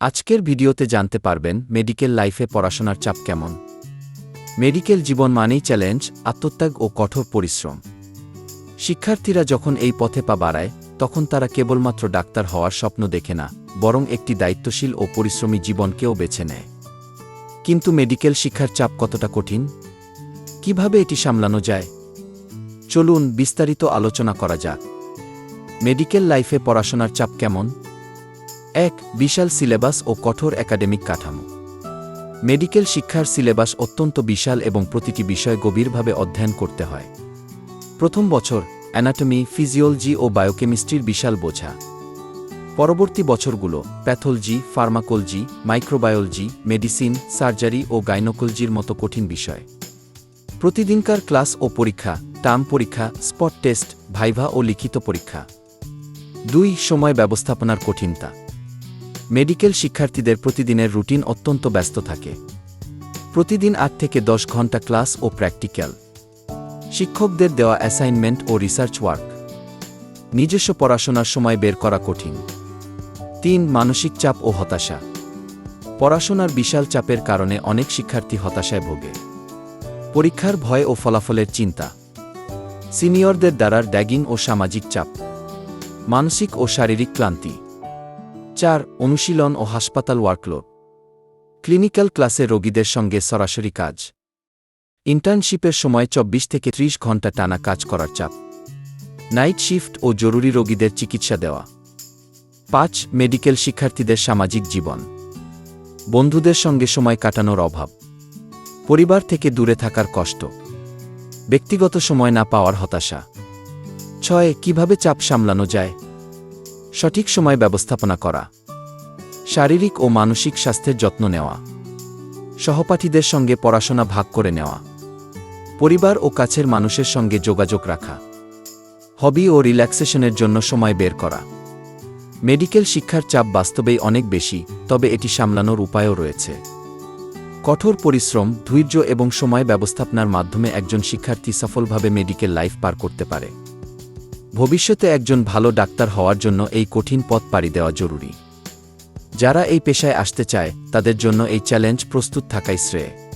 আজকের ভিডিওতে জানতে পারবেন মেডিকেল লাইফে পড়াশোনার চাপ কেমন। মেডিকেল জীবন মানেই চ্যালেঞ্জ, আত্মত্যাগ ও কঠোর পরিশ্রম। শিক্ষার্থীরা যখন এই পথে পা বাড়ায়, তখন তারা কেবলমাত্র ডাক্তার হওয়ার স্বপ্ন দেখে না, বরং একটি দায়িত্বশীল ও পরিশ্রমী জীবনকেও বেছে নেয়। কিন্তু মেডিকেল শিক্ষার চাপ কতটা কঠিন? কীভাবে এটি সামলানো যায়? চলুন বিস্তারিত আলোচনা করা যাক। মেডিকেল লাইফে পড়াশোনার চাপ কেমন? এক বিশাল সিলেবাস ও কঠোর একাডেমিক কাঠামো। মেডিকেল শিক্ষার সিলেবাস অত্যন্ত বিশাল এবং প্রতিটি বিষয় গভীরভাবে অধ্যয়ন করতে হয়। প্রথম বছর অ্যানাটমি ফিজিওলজি ও বায়োকেমিস্ট্রির বিশাল বোঝা। পরবর্তী বছরগুলো pathology pharmacology microbiology medicine surgery ও গাইনোকোলজির মতো কঠিন বিষয়। প্রতিদিনকার ক্লাস ও পরীক্ষা, টার্ম পরীক্ষা, স্পট টেস্ট, ভাইভা ও লিখিত পরীক্ষা। দুই সময় ব্যবস্থাপনার কঠিনতা। মেডিকেল শিক্ষার্থীদের প্রতিদিনের রুটিন অত্যন্ত ব্যস্ত থাকে। প্রতিদিন আট থেকে দশ ঘণ্টা ক্লাস ও প্র্যাকটিক্যাল। শিক্ষকদের দেওয়া অ্যাসাইনমেন্ট ও রিসার্চ ওয়ার্ক। নিজস্ব পড়াশোনার সময় বের করা কঠিন। তিন, মানসিক চাপ ও হতাশা। পড়াশোনার বিশাল চাপের কারণে অনেক শিক্ষার্থী হতাশায় ভোগে। পরীক্ষার ভয় ও ফলাফলের চিন্তা। সিনিয়রদের দ্বারার ড্যাগিং ও সামাজিক চাপ। মানসিক ও শারীরিক ক্লান্তি। চার অনুশীলন ও হাসপাতাল ওয়ার্কলোড। ক্লিনিক্যাল ক্লাসে রোগীদের সঙ্গে সরাসরি কাজ। ইন্টার্নশিপের সময় চব্বিশ থেকে ত্রিশ ঘণ্টা টানা কাজ করার চাপ। নাইট শিফট ও জরুরি রোগীদের চিকিৎসা দেওয়া। পাঁচ, মেডিকেল শিক্ষার্থীদের সামাজিক জীবন। বন্ধুদের সঙ্গে সময় কাটানোর অভাব। পরিবার থেকে দূরে থাকার কষ্ট। ব্যক্তিগত সময় না পাওয়ার হতাশা। ছয়, কীভাবে চাপ সামলানো যায়? সঠিক সময় ব্যবস্থাপনা করা। শারীরিক ও মানসিক স্বাস্থ্যের যত্ন নেওয়া। সহপাঠীদের সঙ্গে পড়াশোনা ভাগ করে নেওয়া। পরিবার ও কাছের মানুষের সঙ্গে যোগাযোগ রাখা। হবি ও রিল্যাক্সেশনের জন্য সময় বের করা। মেডিকেল শিক্ষার চাপ বাস্তবেই অনেক বেশি, তবে এটি সামলানোর উপায়ও রয়েছে। কঠোর পরিশ্রম, ধৈর্য এবং সময় ব্যবস্থাপনার মাধ্যমে একজন শিক্ষার্থী সফলভাবে মেডিকেল লাইফ পার করতে পারে। ভবিষ্যতে একজন ভালো ডাক্তার হওয়ার জন্য এই কঠিন পথ পাড়ি দেওয়া জরুরি। যারা এই পেশায় আসতে চায়, তাদের জন্য এই চ্যালেঞ্জ প্রস্তুত থাকাই শ্রেয়।